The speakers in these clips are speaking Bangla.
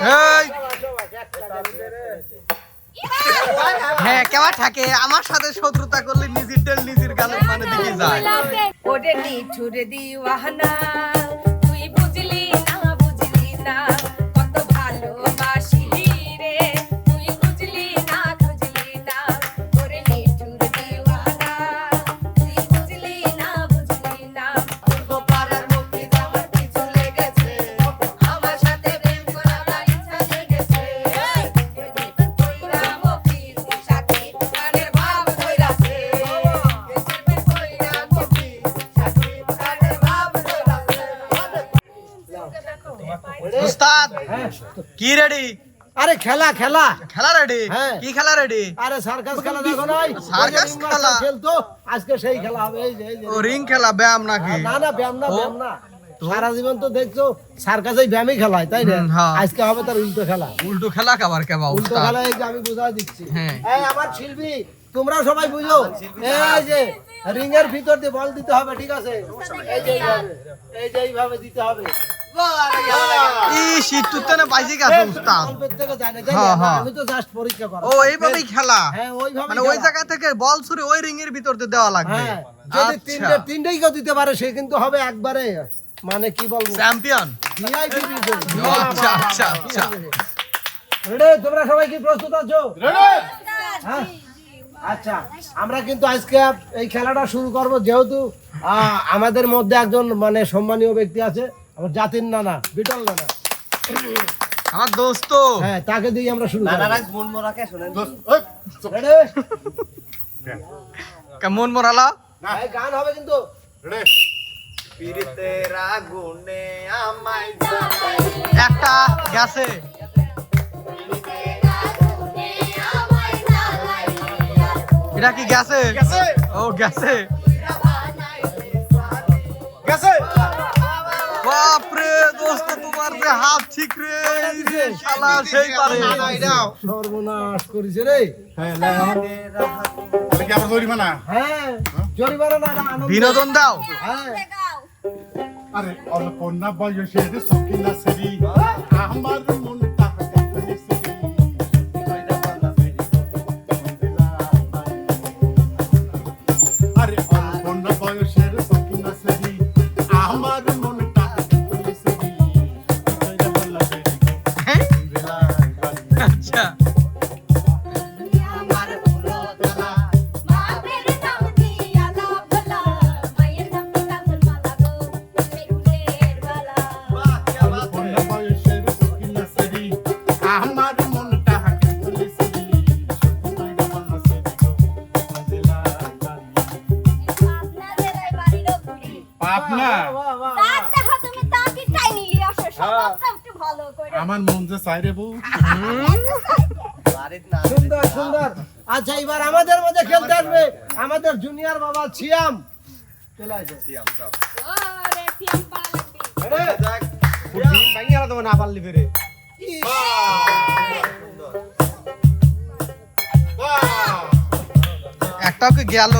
এই। হ্যাঁ কেমন থাকে। আমার সাথে শত্রুতা করলে নিজের টেল নিজের গালের মানে দিকে যায়। ওরে নিঠুর দিওয়ানা তুই বুঝলি না বুঝলি না। উস্তাদ কি রেডি আরে খেলা খেলা। খেলা রেডি হ্যাঁ। কি খেলা রেডি আরে সার্কাস খেলা দেখো নাই সার্কাস খেলা? খেলতো আজকে সেই খেলা হবে এই যে ও রিং খেলা ব্যায়াম নাকি? না না ব্যায়াম না ব্যায়াম না। সারা জীবন তো দেখছ সার্কাসেই ব্যায়ামই খেলায় তাই না? হ্যাঁ। আজকে হবে তার উল্টো খেলা। উল্টো খেলা খাবার কেবা উল্টো খেলা এই যে আমি বুঝাই দিচ্ছি। হ্যাঁ। এই আমার শিল্পী তোমরা সবাই বুঝো। এই যে রিং এর ভিতর দিয়ে বল দিতে হবে ঠিক আছে? এই যে এইভাবে এই যে এইভাবে দিতে হবে? হ্যাঁ, হ্যাঁ। আমি তো জাস্ট পরীক্ষা করা ও এইভাবেই খেলা? হ্যাঁ ওইভাবে মানে ওই জায়গা থেকে বল ছুড়ে ওই রিং এর ভিতর দেওয়া লাগবে। যদি আচ্ছা। তিনটে তিনটেই কেউ দিতে পারে সে কিন্তু হবে একবারে মানে কি বলব? চ্যাম্পিয়ন আচ্ছা আচ্ছা আচ্ছা। তোমরা সবাই কি প্রস্তুত আছো? হ্যাঁ। আচ্ছা আমরা কিন্তু আজকে এই খেলাটা শুরু করব যেহেতু আহ, আমাদের মধ্যে একজন মানে সম্মানীয় ব্যক্তি আছে আমার জাতির নানা বিটল নানা। আমার দোস্ত। হ্যাঁ তাকে দিয়ে আমরা শুরু কেমন মরালা? গান হবে কিন্তু। একটা গেছে। এটা কি গেছে ও গেছে বাপরে দোস্ত তোমার যে হাত ঠিক রে শালা সেই পারে সর্বনাশ করেছে রে হ্যাঁ। বিনোদন দাও হ্যাঁ সকিনা সেরি আমার মনটা বউ সুন্দর সুন্দর। আচ্ছা এবার আমাদের মধ্যে খেলতে আসবে আমাদের জুনিয়র বাবা চলে? একটাও কি গেল?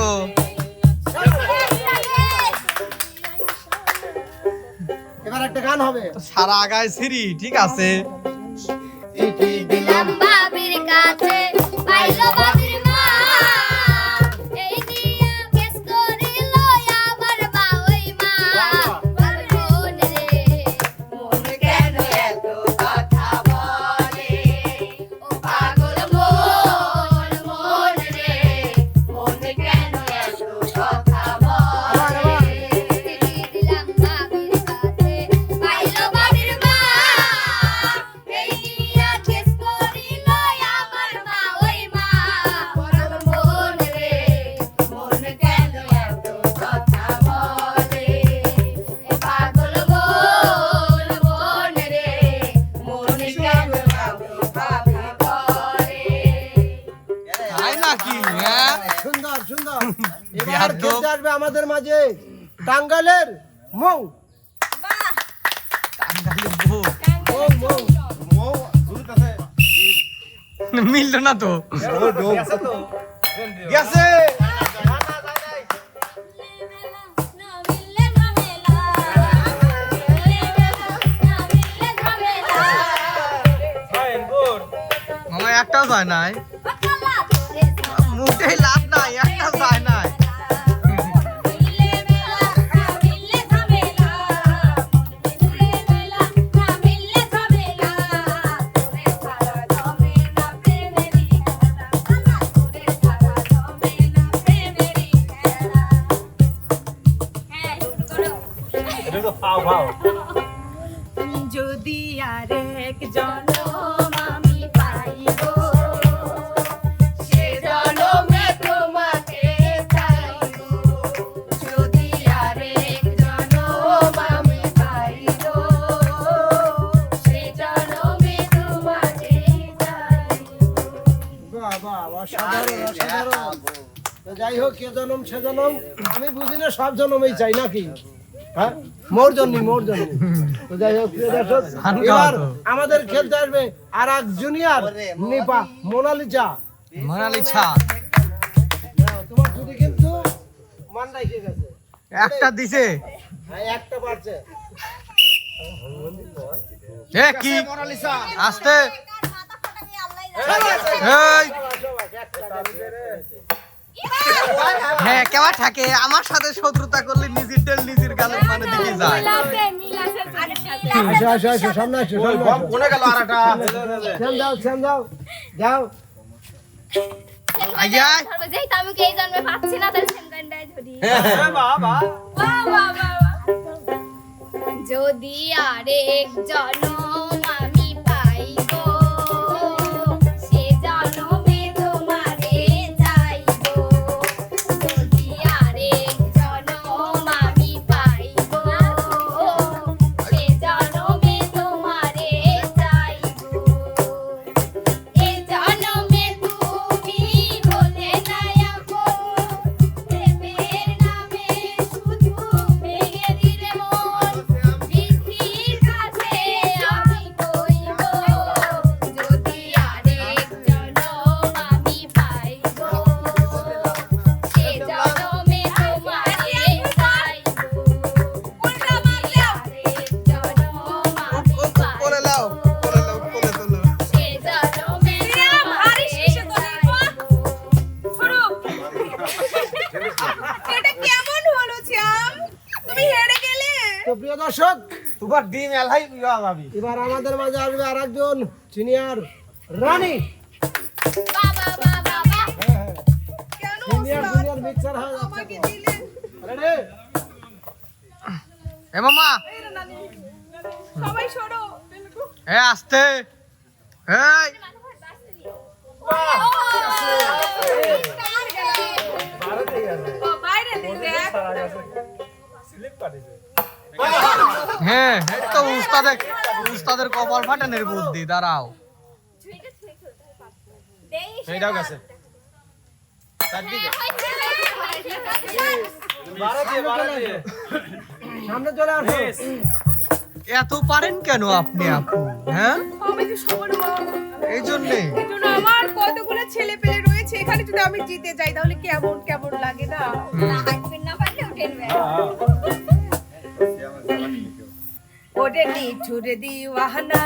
এবার একটা গান হবে। সারা আগায় সিরি ঠিক আছে। বিহার খেলতে আসবে আমাদের মাঝে? টাঙ্গালের মৌ। মৌ মৌ না তো। গেছে। মিললে মিললে একটাও যায় নাই। মুখেই লাভ নাই একটা যায় যাই হোক কে জনম সে জনম। আমি বুঝি না সব জনমেই চাই নাকি? হ্যাঁ? মোর জন্য মোর জন্য তো যাই হোক এবার আমাদের খেলতে আসবে আর এক জুনিয়র নিপা মোনালিসা। মোনালিসা। তোমার ছুটি কিন্তু মান রাখে গেছে। একটা দিছে। হ্যাঁ একটা পারছে কি? আসতে। মাথা ফাটা নিয়ে আল্লাহ এই হ্যাঁ কেমন থাকে আমার সাথে শত্রুতা করলে নিজের টেল নিজের গালে মানে দিকে যায় আসো আসো আসো সামনে আসো কোনে গেল আর একটা সেম যাও সেম যাও যাও আইয়া যেই আমি এই জন্মে পাচ্ছি না তার সেম ধরি বাহ, বাহ, বাহ। যদি আরেক জনম ডিম এলাই ভাবি এবার আমাদের মাঝে আসবে আর একজন সিনিয়র রানী। হ্যাঁ তো উস্তাদের উস্তাদের কপাল ফাটানোর বুদ্ধি দাঁড়াও। সেইটাও গেছে। সামনে চলে আসো। এত পারেন কেন আপনি আপু হ্যাঁ? এই জন্যে। এই জন্য আমার কতগুলো ছেলে পেলে রয়েছে এখানে যদি আমি জিতে যাই তাহলে কেমন কেমন লাগে না? ওরে নিঠুরে দিওয়ানা।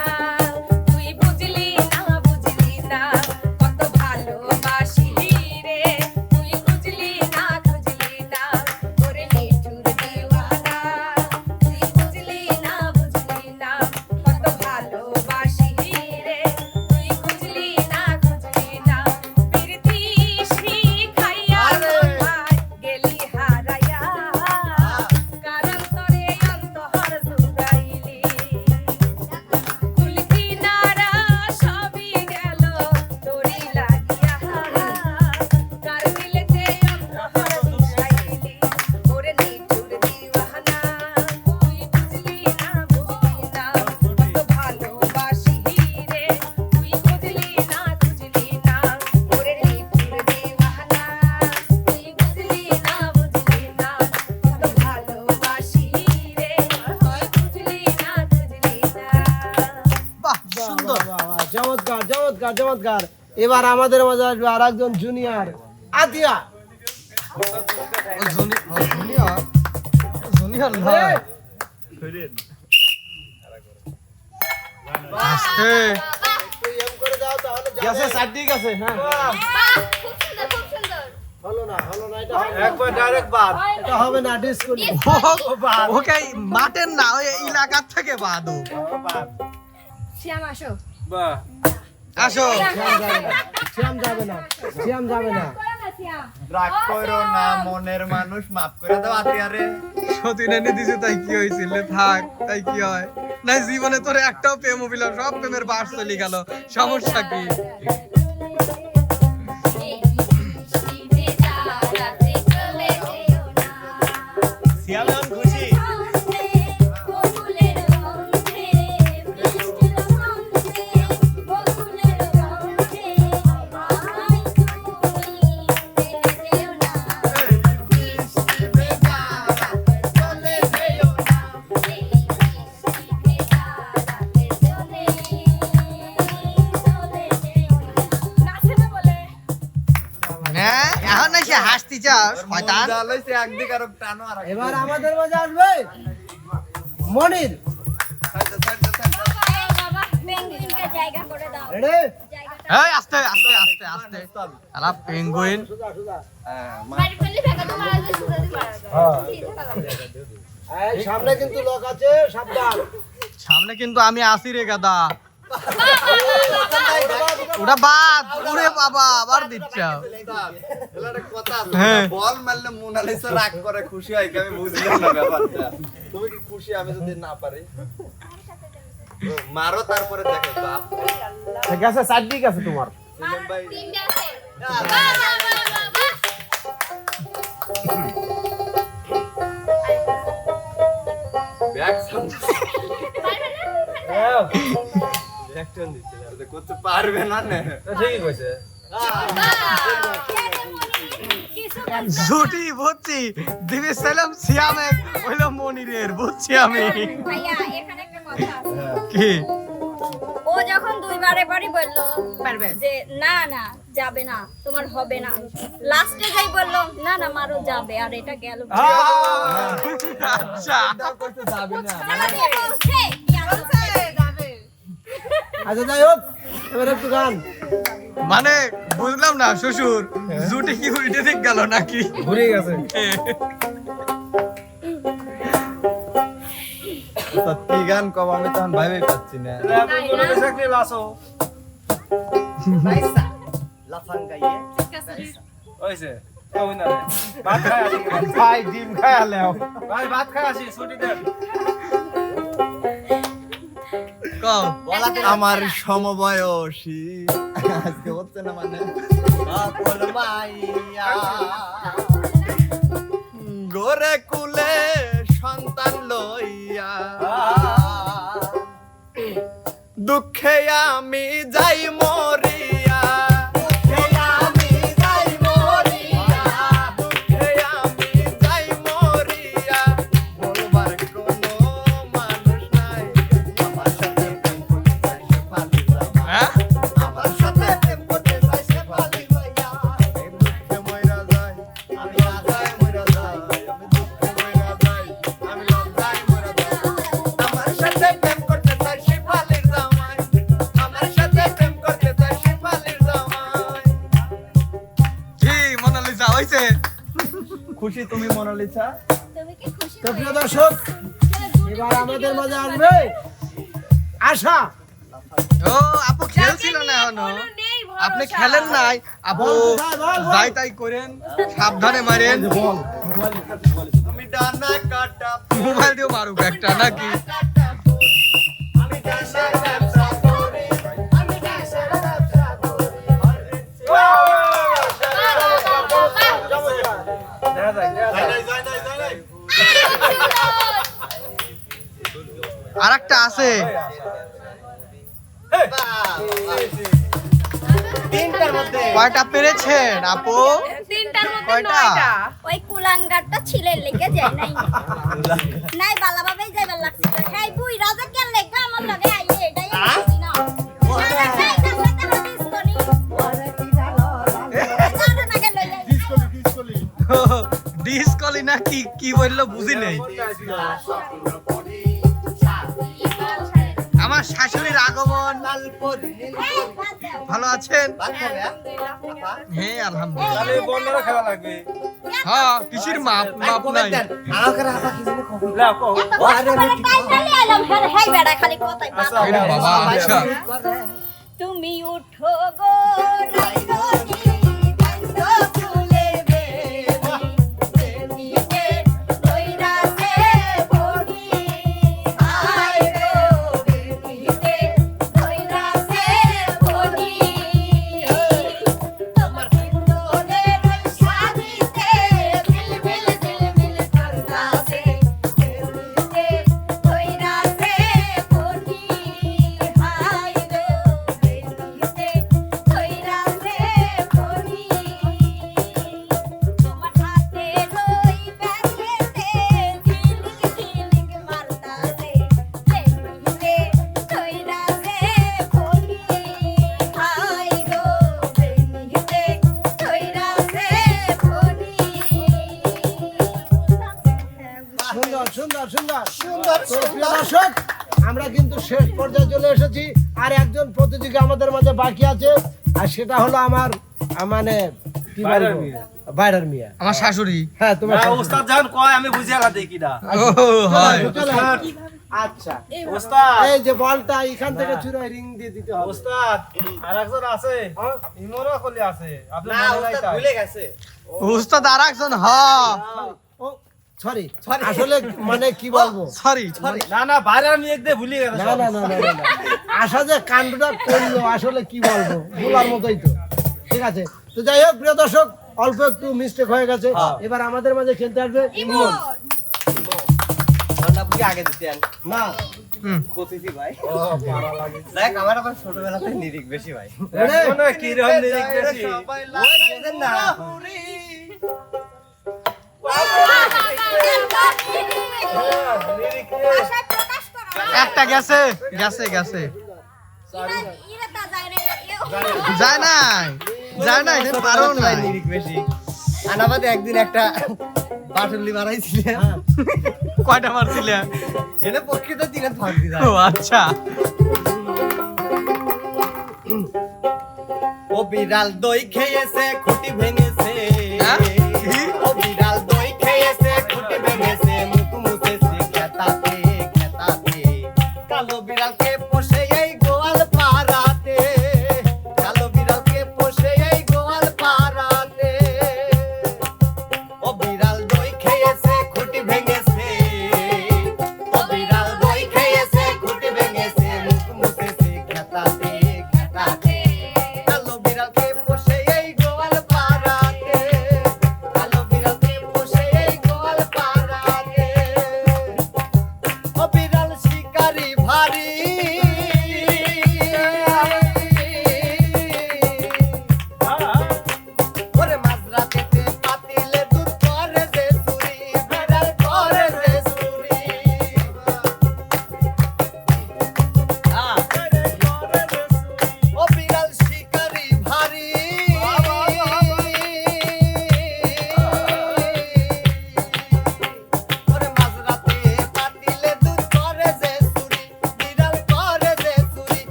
চমৎকার। এবার আমাদের মাঝে আসবে আর একজন জুনিয়র আতিয়া। জুনিয়র জুনিয়র আসতে গেছে হ্যাঁ বাহ খুব সুন্দর খুব সুন্দর হলো না হলো না এটা একবার ডাইরেক্ট বাদ এটা হবে না ডিসকুলি ওকে মাঠের না ওই এলাকার থেকে বাদ ও। শ্যাম আসো। আসো। শ্যাম যাবে না শ্যাম যাবে না। রাগ করো না মনের মানুষ মাফ করে দাও আতিয়ারে। সতী নানি দিছে তাই কি হয়েছিল থাক তাই কি হয়? না জীবনে তোর একটাও প্রেম অভিলাষ সব প্রেমের বাস চলে গেল। সমস্যা কি? সে হাসতি চাস শয়তান। একদিক আর টানো আর এবার আমাদের মাঝে আসবে? মনির। এই আস্তে আস্তে আস্তে আস্তে। আলা পেঙ্গুইন সামনে কিন্তু লোক আছে সাবধান। সামনে কিন্তু আমি আসি রে গাদা। ওটা বাদ ওরে বাবা আবার দিচ্ছ। হ্যাঁ। বল মারলে মোনালিসা রাগ করে খুশি হয় কি? আমি বুঝলাম না ব্যাপারটা। তুমি কি খুশি? আমি যদি না পারি। মারো তারপরে দেখো বাপ। চারদিক আছে তোমার ভাই তিনটে আছে বাহ ব্যাগ সামনে অ্যাকশন দিচ্ছে এটা করতে পারবে না নে। ঠিকই কইছে জুটি বুঝছি? দিবি সালাম সিয়ামে হইল মনিরের বুঝছি আমি। ভাইয়া এখানে একটা কথা কি? ও যখন দুইবারে বারই বলল পারবে। যে না না যাবে না তোমার হবে না। লাস্টে যাই বলল না না মারো যাবে। আর এটা গেল। আচ্ছা। যাবে না। আচ্ছা যাই হোক এবার একটু গান। মানে বুঝলাম না শ্বশুর জুটি কি উল্টে দিক গেল নাকি? ঘুরে গেছে। সত্যি গান কব আমি তখন ভাইবে পাচ্ছি না। লাফাং গাইয়ে ভাই ডিম খায় ভাই ভাত খায় আসি ছুটি দেন। আমার সমবয়সী। আজকে হচ্ছে না মানে? গোরে কুলে সন্তান লইয়া। দুঃখে আমি যাই মরিয়া মোনালিসা। তুমি তো প্রিয় দর্শক এবার আমাদের মাঝে আসবে? আশা। ও আপু খেলছিল না এখনও? আপনি খেলেন নাই? আপু। যাই তাই করেন সাবধানে মারেন। আমি ডানা কাটা মোবাইল দিয়ে মারুক একটা নাকি? আর একটা আছে কয়টা পেরেছেন আপু? তিনটার মধ্যে নয়টা। ওই কুলাঙ্গারটা ছিলে লেগে যায় নাই। নাই বালাভাবেই যাইবার লাগছিল হেই বুই রাজা কেন লেগে আমার লগে আইয়ে এটাই আমি না? ডিসকলি কি কি বলল বুঝি নেই। শাশুড়ির আগমন ভালো আছেন? হ্যাঁ আলহামদুলিল্লাহ। হ্যাঁ কিসির মাপ মাপ নাই। আমাকে রাখা কি সুন্দর সুন্দর। সুন্দর সুন্দর তো প্রিয় দর্শক আমরা কিন্তু শেষ পর্যায়ে চলে এসেছি আর একজন প্রতিযোগী আমাদের মাঝে বাকি আছে আর সেটা হলো আমার মানে কি বলব? বাইরের মিয়া। আমার শাশুড়ি। হ্যাঁ তোমার ওস্তাদ যখন কয় আমি বুঝিয়ে না দেখি না। ও হয়। চলো, আচ্ছা। ওস্তাদ। এই যে বলটা এখান থেকে চুরাই রিং দিয়ে দিতে হবে। ওস্তাদ আর একজন আছে। হ্যাঁ? ইমরও করলে আছে। আপনি না ওস্তাদ ভুলে গেছে। উস্তাদ আর একজন ও সরি আসলে মানে কি বলব? সরি না না বাইরে আমি এক দিয়ে ভুলে গেছে না না। আশা যে কাণ্ডটা করল আসলে কি বলব? বলার মতোই তো। ঠিক আছে? তো যাই হোক প্রিয় দর্শক অল্প একটু মিস্টেক হয়ে গেছে। এবার আমাদের মাঝে খেলতে আসবে ইমন। আগে দিতেন না। ভাই। দেখ আমার আবার ছোটবেলাতে নিরিক বেশি ভাই। কি রকম বেশি। না। একটা গেছে গেছে গেছে। ইরা ইরা তা যায় নাই যায় নাই পারো নাই। বেশি আনাবাদে একদিন একটা বাটুলি মারাইছিলেন। হ্যাঁ। কয়টা মারছিলে প্রকৃত দিনে ফাঁক দিদা ও আচ্ছা। ও বিড়াল দই খেয়েছে খুঁটি ভেঙেছে। হ্যাঁ? ও বিড়াল দই খেয়েছে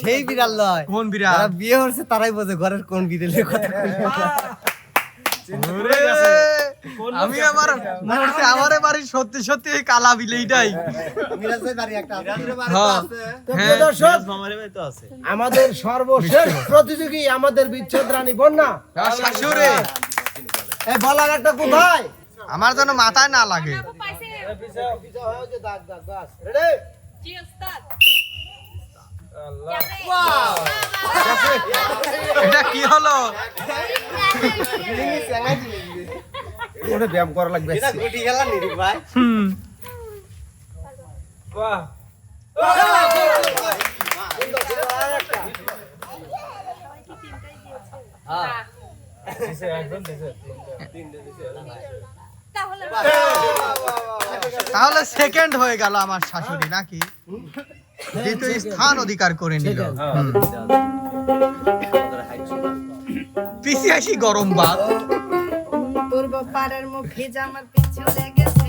সেই বিড়াল নয় কোন বিড়াল? যারা বিয়ে হচ্ছে তারাই বোঝে ঘরের কোন বিড়ালের কথা আমি আমার মনে হচ্ছে আমার বাড়ি সত্যি সত্যি এই কালা বিলেইটাই মিরাজের বাড়ি একটা আছে। হ্যাঁ। তো হ্যাঁ। আমাদের সর্বশেষ প্রতিযোগী আমাদের বিচ্ছেদ রানী বন্যা। শাশুড়ি। এই বলার একটা কোথায়? আমার যেন মাথায় না লাগে। জি ওস্তাদ। এটা কি হলো? ওটা ব্যায়াম করা লাগবে। এটা গুটি খেলা নিরিক ভাই। হুম। বাহ দিছে, একজন দিছে। তাহলে তাহলে সেকেন্ড হয়ে গেল আমার শাশুড়ি নাকি? দ্বিতীয় স্থান অধিকার করে নিল। পিসিআইসি পিসি আসি গরম ভাত পূর্ব পাড়ার মুখে আমার পিছু লেগেছে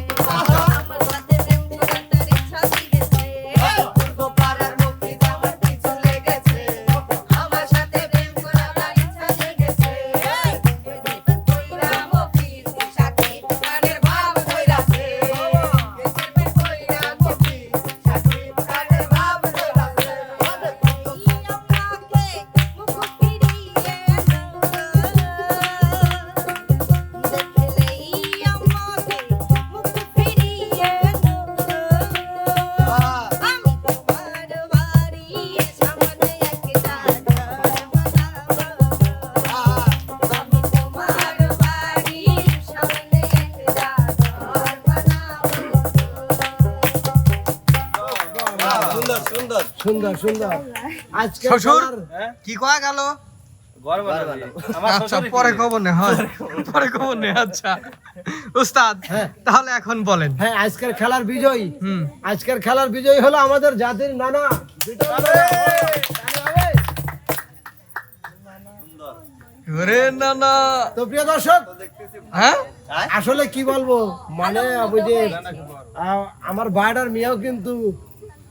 সুন্দর। সুন্দর আজকে শ্বশুর খেলার- কি কয়া গেল? গর্ব লাগে। আমার আচ্ছা শ্বশুরই পরে খবর নে হয়। পরে খবর নে আচ্ছা। উস্তাদ হ্যাঁ। তাহলে এখন বলেন। হ্যাঁ আজকের খেলার বিজয়ী। আজকের খেলার বিজয়ী হলো আমাদের জাতির নানা। বিটল ওরে না না তো প্রিয় দর্শক হ্যাঁ? আসলে কি বলব? মানে ওই যে আমার বাড়ার মেয়েও কিন্তু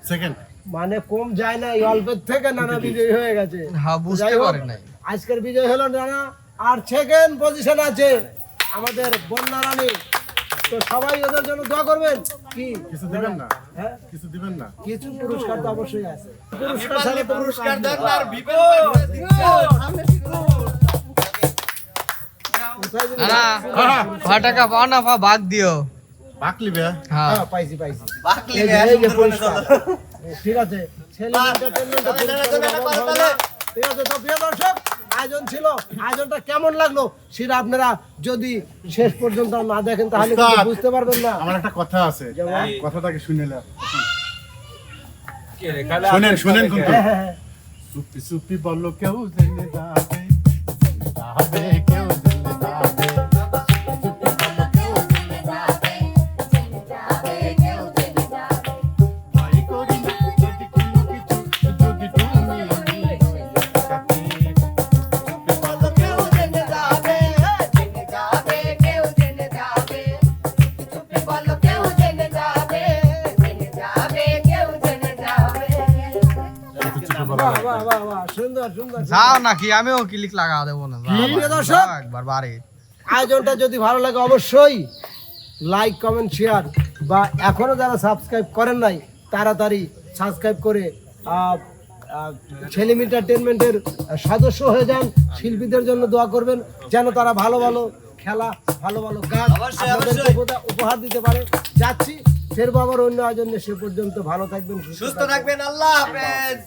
সেকেন্ড মানে কম যায় না এই অল্পের থেকে নানা বিজয়ী হয়ে গেছে। হ্যাঁ বুঝতে যাই হোক, পারে নাই। আজকের বিজয় হলো নানা আর সেকেন্ড পজিশন আছে আমাদের বন্যা রানী। তো সবাই ওদের জন্য দোয়া করবেন। কি? কিছু দিবেন না। হ্যাঁ? কিছু দিবেন না। কিছু পুরস্কার তো অবশ্যই আছে। পুরস্কার ছাড়া পুরস্কার নেই। কোথায় দিলে? টাকা পাও না পা ভাগ দিও। বাকলি বে হ্যাঁ। হ্যাঁ, পাইছি পাইছি। যে পুরস্কার। ঠিক আছে হয়। ঠিক আছে তো প্রিয় দর্শক আয়োজন ছিল। আয়োজনটা কেমন লাগল সেটা আপনারা যদি শেষ পর্যন্ত না দেখেন তাহলে বুঝতে পারবেন না। আমার একটা কথা আছে। যেমন? কথাটাকে শুনে শুনেন শুনেন কিন্তু। হ্যাঁ, হ্যাঁ, হ্যাঁ। সুপি সুপি বলো কেউ জেনে যাবে। সুন্দর সুন্দর যাও নাকি আমিও ক্লিক লাগা দেবো না। দর্শক? একবার বাড়ি। আয়োজনটা যদি ভালো লাগে অবশ্যই লাইক কমেন্ট শেয়ার বা এখনও যারা সাবস্ক্রাইব করেন নাই তাড়াতাড়ি সাবস্ক্রাইব করে ছেলে এন্টারটেনমেন্টের সদস্য হয়ে যান শিল্পীদের জন্য দোয়া করবেন যেন তারা ভালো ভালো খেলা ভালো ভালো গান অবশ্যই, উপহার- দিতে পারে। যাচ্ছি ফের আবার অন্য আয়োজনে সে পর্যন্ত ভালো থাকবেন সুস্থ থাকবেন আল্লাহ হাফেজ।